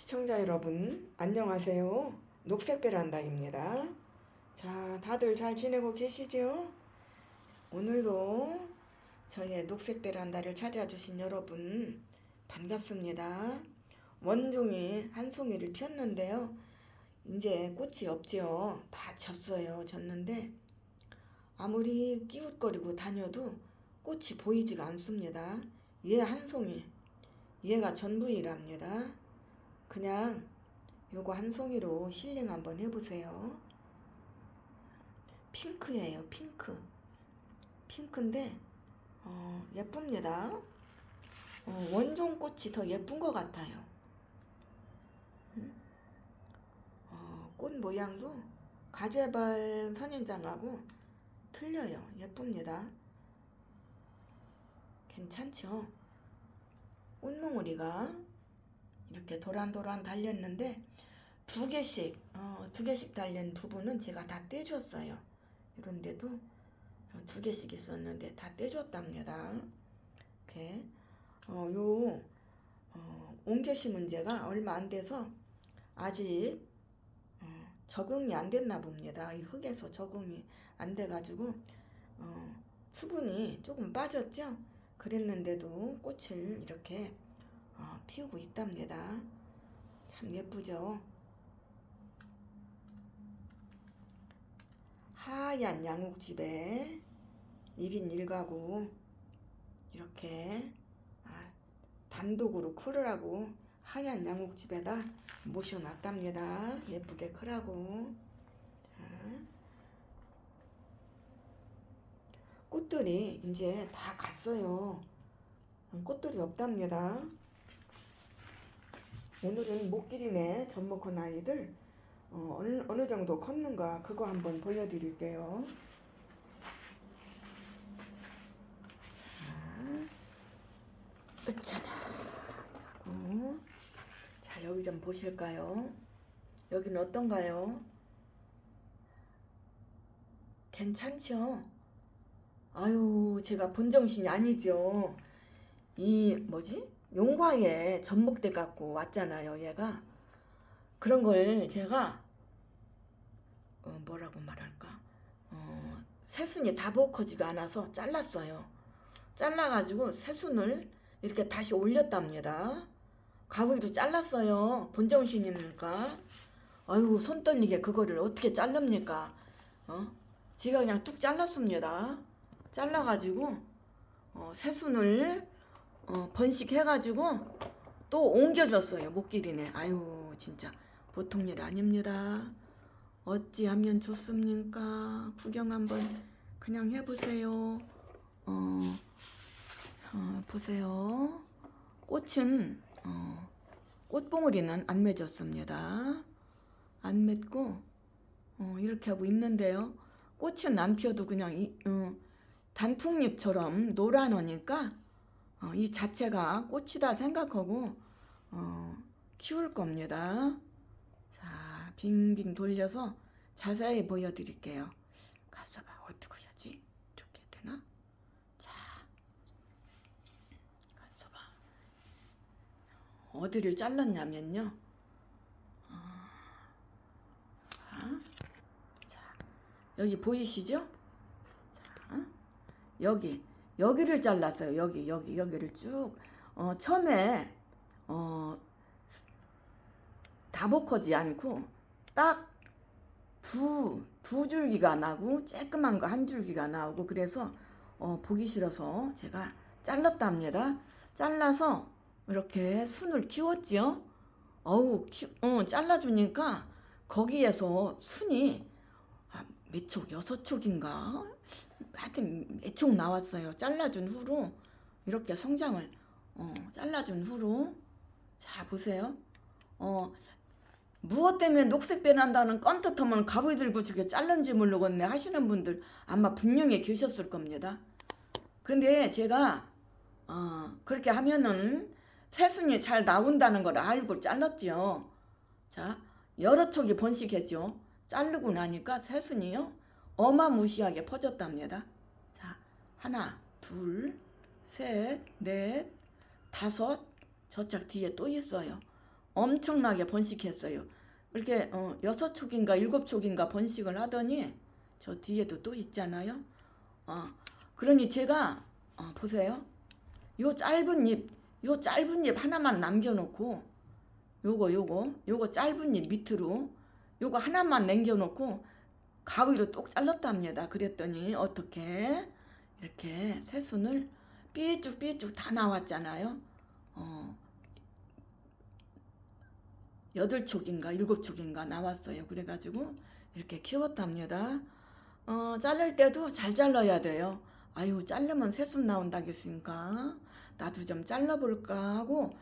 시청자 여러분, 안녕하세요. 녹색 베란다입니다. 자, 다들 잘 지내고 계시죠? 오늘도 저희의 녹색 베란다를 찾아 주신 여러분, 반갑습니다. 원종이 한 송이를 폈는데요. 이제 꽃이 없지요. 다 졌어요. 졌는데, 아무리 끼웃거리고 다녀도 꽃이 보이지가 않습니다. 얘 한 송이, 얘가 전부이랍니다. 그냥 요거 한 송이로 힐링 한번 해보세요. 핑크예요, 핑크. 핑크인데 어, 예쁩니다. 어, 원종 꽃이 더 예쁜 것 같아요. 음? 어, 꽃 모양도 가재발 선인장하고 틀려요. 예쁩니다. 괜찮죠? 꽃몽우리가 이렇게 도란도란 달렸는데 두 개씩 어, 두 개씩 달린 부분은 제가 다 떼줬어요. 이런데도 어, 두 개씩 있었는데 다 떼줬답니다. 이렇게 어, 요 어, 옮겨 심은 제가 얼마 안 돼서 아직 어, 적응이 안 됐나 봅니다. 이 흙에서 적응이 안 돼가지고 어, 수분이 조금 빠졌죠. 그랬는데도 꽃을 이렇게 어, 피우고 있답니다. 참 예쁘죠? 하얀 양옥집에 1인 1가구 이렇게 아, 단독으로 크르라고 하얀 양옥집에다 모셔놨답니다. 예쁘게 크라고 자, 꽃들이 이제 다 갔어요. 꽃들이 없답니다. 오늘은 목기림에 젖먹은 아이들 어, 어느, 어느 정도 컸는가 그거 한번 보여드릴게요. 자, 으차나 하고 자 여기 좀 보실까요? 여기는 어떤가요? 괜찮죠? 아유 제가 본정신이 아니죠. 이 뭐지? 용과에 전목대 갖고 왔잖아요, 얘가. 그런 걸 제가 어, 뭐라고 말할까? 어, 새순이 다 벗어지가 않아서 잘랐어요. 잘라가지고 새순을 이렇게 다시 올렸답니다. 가위로 잘랐어요. 본정신이니까. 아유, 손 떨리게 그거를 어떻게 자릅니까? 어? 지가 그냥 뚝 잘랐습니다. 잘라가지고 어, 새순을 어, 번식해가지고 또 옮겨줬어요. 목길이네. 아유 진짜 보통 일 아닙니다. 어찌하면 좋습니까? 구경 한번 그냥 해보세요. 어, 어, 보세요. 꽃은 어, 꽃봉오리는 안 맺었습니다. 안 맺고 어, 이렇게 하고 있는데요. 꽃은 안 피어도 그냥 이, 어, 단풍잎처럼 노란하니까 어, 이 자체가 꽃이다 생각하고 어, 키울 겁니다. 자, 빙빙 돌려서 자세히 보여드릴게요. 가서 봐. 어떻게 해야지? 이렇게 되나? 자, 가서 봐. 어디를 잘랐냐면요. 어, 자, 자, 여기 보이시죠? 자, 여기 여기를 잘랐어요. 여기 여기 여기를 쭉 어, 처음에 어, 다복하지 않고 딱 두 두 줄기가 나고 쬐끄만 거 한 줄기가 나오고 그래서 어, 보기 싫어서 제가 잘랐답니다. 잘라서 이렇게 순을 키웠지요. 어우, 키, 어, 잘라주니까 거기에서 순이 아, 몇 촉, 여섯 촉인가? 하여튼 몇 촉 나왔어요. 잘라준 후로 이렇게 성장을 어, 잘라준 후로 자 보세요. 어 무엇 때문에 녹색 변한다는 껌터터면 가위 들고 저게 잘른지 모르겠네 하시는 분들 아마 분명히 계셨을 겁니다. 그런데 제가 어, 그렇게 하면은 새순이 잘 나온다는 걸 알고 잘랐지요. 자 여러 촉이 번식했죠. 자르고 나니까 새순이요 어마무시하게 퍼졌답니다. 자 하나 둘 셋, 넷, 다섯, 저짝 뒤에 또 있어요. 엄청나게 번식했어요. 이렇게 어, 여섯 촉인가 일곱 촉인가 번식을 하더니 저 뒤에도 또 있잖아요. 어, 그러니 제가 어, 보세요. 요 짧은 잎, 요 짧은 잎 하나만 남겨놓고 요거 요거 요거 짧은 잎 밑으로 요거 하나만 남겨놓고 가위로 똑 잘랐답니다. 그랬더니 어떻게 이렇게 새순을 삐쭉-삐쭉 다 나왔잖아요. 어, 여덟 촉인가 일곱 촉인가 나왔어요. 그래가지고 이렇게 키웠답니다. 어, 자를 때도 잘 잘라야 돼요. 아유, 자르면 새순 나온다겠습니까? 나도 좀 잘라볼까 하고,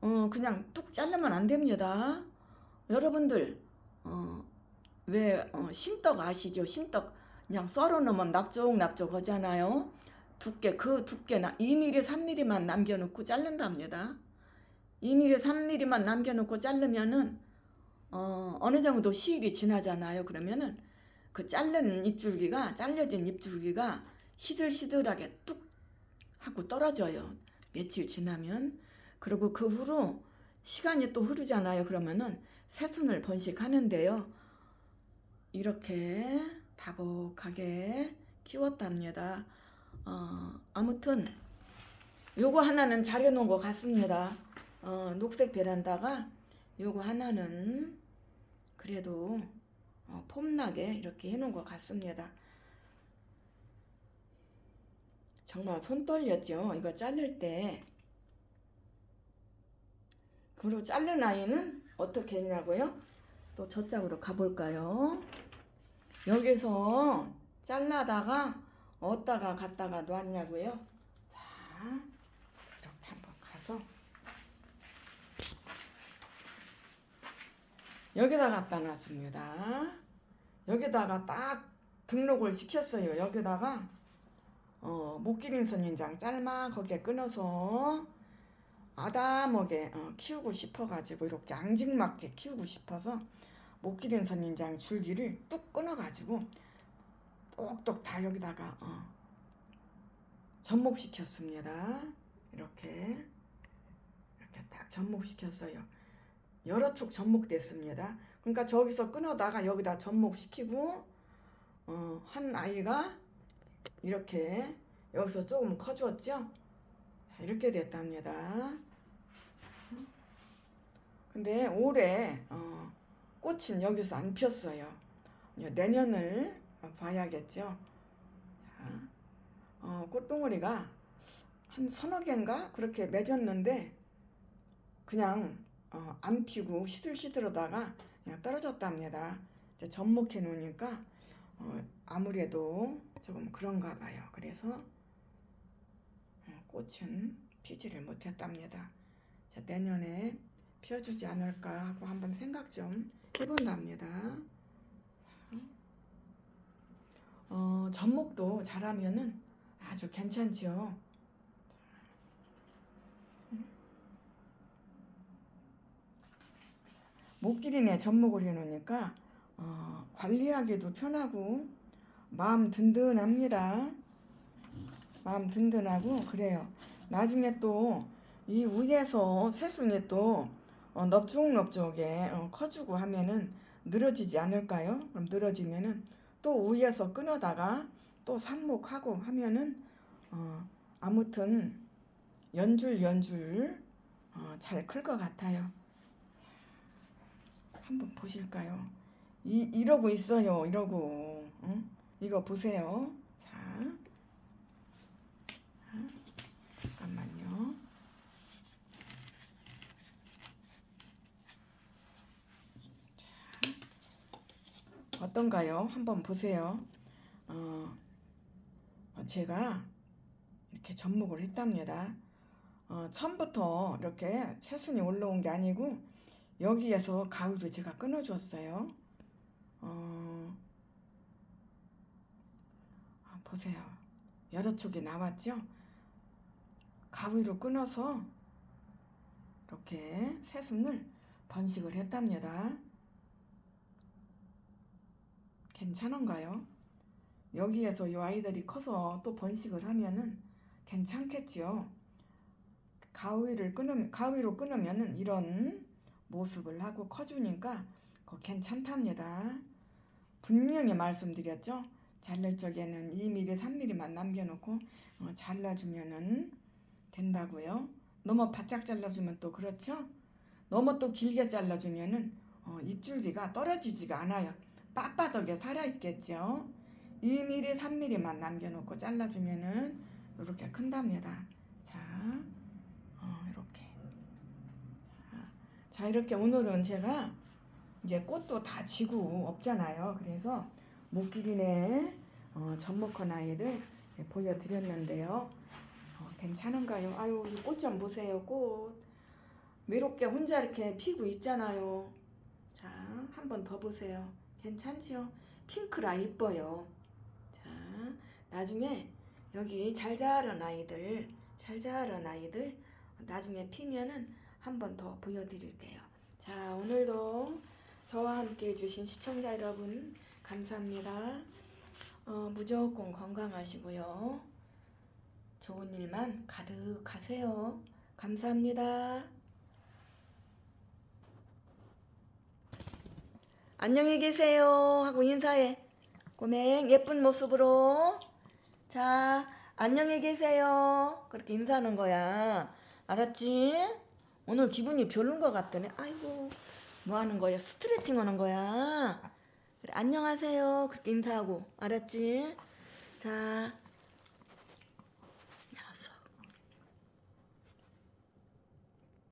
어, 그냥 뚝 자르면 안 됩니다. 여러분들, 어, 왜, 어, 심떡 아시죠? 심떡 그냥 썰어 놓으면 납작납작 하잖아요. 두께, 그 두께나 2mm, 3mm만 남겨놓고 자른답니다. 2mm, 3mm만 남겨놓고 자르면은, 어, 어느 정도 시일이 지나잖아요. 그러면은, 그 자른 잎줄기가, 잘려진 잎줄기가 시들시들하게 뚝 하고 떨어져요. 며칠 지나면. 그리고 그 후로 시간이 또 흐르잖아요. 그러면은 새순을 번식하는데요. 이렇게 다복하게 키웠답니다. 어, 아무튼 요거 하나는 잘해놓은 것 같습니다. 어, 녹색 베란다가 요거 하나는 그래도 어, 폼나게 이렇게 해놓은 것 같습니다. 정말 손 떨렸죠. 이거 자를 때. 그리고 자른 아이는 어떻게 했냐고요? 또 저쪽으로 가볼까요? 여기서 잘라다가 어디다가 갔다가 놨냐고요? 자, 이렇게 한번 가서 여기다 갖다 놨습니다. 여기다가 딱 등록을 시켰어요. 여기다가 어, 목기린 선인장 짤막하게 끊어서 아담하게 어, 키우고 싶어가지고 이렇게 앙증맞게 키우고 싶어서 목기린 선인장 줄기를 뚝 끊어가지고 똑똑 다 여기다가 어, 접목시켰습니다. 이렇게 이렇게 딱 접목시켰어요. 여러 촉 접목됐습니다. 그러니까 저기서 끊어다가 여기다 접목시키고 어, 한 아이가 이렇게 여기서 조금 커주었죠? 자, 이렇게 됐답니다. 근데 올해 어, 꽃은 여기서 안 폈어요. 내년을 봐야겠죠. 자, 어, 꽃봉오리가 한 서너 개인가 그렇게 맺었는데 그냥 어, 안 피고 시들시들하다가 그냥 떨어졌답니다. 이제 접목해 놓으니까 어, 아무래도 조금 그런가 봐요. 그래서 어, 꽃은 피지를 못했답니다. 자, 내년에 피워주지 않을까 하고 한번 생각 좀 해본답니다. 어, 접목도 잘하면은 아주 괜찮죠. 목기린에 접목을 해놓으니까 어, 관리하기도 편하고 마음 든든합니다. 마음 든든하고 그래요. 나중에 또 이 위에서 새순이 또 어, 넙죽넙죽하게 어, 커주고 하면은 늘어지지 않을까요? 그럼 늘어지면은 또 위에서 끊어다가 또 삽목하고 하면은 어, 아무튼 연줄 연줄 어, 잘클 것 같아요. 한번 보실까요? 이, 이러고 있어요. 이러고. 응? 이거 보세요. 자. 자, 잠깐만요. 자. 어떤가요? 한번 보세요. 어, 어, 제가 이렇게 접목을 했답니다. 어, 처음부터 이렇게 새순이 올라온 게 아니고 여기에서 가위로 제가 끊어주었어요. 어, 아, 보세요. 여러 쪽이 나왔죠? 가위로 끊어서 이렇게 새순을 번식을 했답니다. 괜찮은가요? 여기에서 이 아이들이 커서 또 번식을 하면은 괜찮겠지요. 가위를 끊으면 가위로 끊으면은 이런 모습을 하고 커주니까 그거 괜찮답니다. 분명히 말씀드렸죠. 자를 적에는 2mm, 3mm만 남겨놓고 어, 잘라주면은 된다고요. 너무 바짝 잘라주면 또 그렇죠. 너무 또 길게 잘라주면은 어, 입줄기가 떨어지지가 않아요. 빳빳하게 살아있겠죠. 2mm, 3mm만 남겨놓고 잘라주면은 이렇게 큰답니다. 자, 어, 이렇게. 자, 이렇게 오늘은 제가 이제 꽃도 다 지고 없잖아요. 그래서 목길이네 어, 접목한 아이를 보여드렸는데요. 어, 괜찮은가요? 아유, 이 꽃 좀 보세요, 꽃. 외롭게 혼자 이렇게 피고 있잖아요. 자, 한 번 더 보세요. 괜찮죠? 핑크라 이뻐요. 자, 나중에 여기 잘 자란 아이들, 잘 자란 아이들 나중에 피면은 한 번 더 보여드릴게요. 자, 오늘도 저와 함께 해주신 시청자 여러분 감사합니다. 어, 무조건 건강하시고요. 좋은 일만 가득하세요. 감사합니다. 안녕히 계세요 하고 인사해. 꼬맹 예쁜 모습으로. 자, 안녕히 계세요. 그렇게 인사하는 거야. 알았지? 오늘 기분이 별론 것 같더니 아이고 뭐 하는 거야? 스트레칭 하는 거야. 그래, 안녕하세요. 그렇게 인사하고 알았지? 자,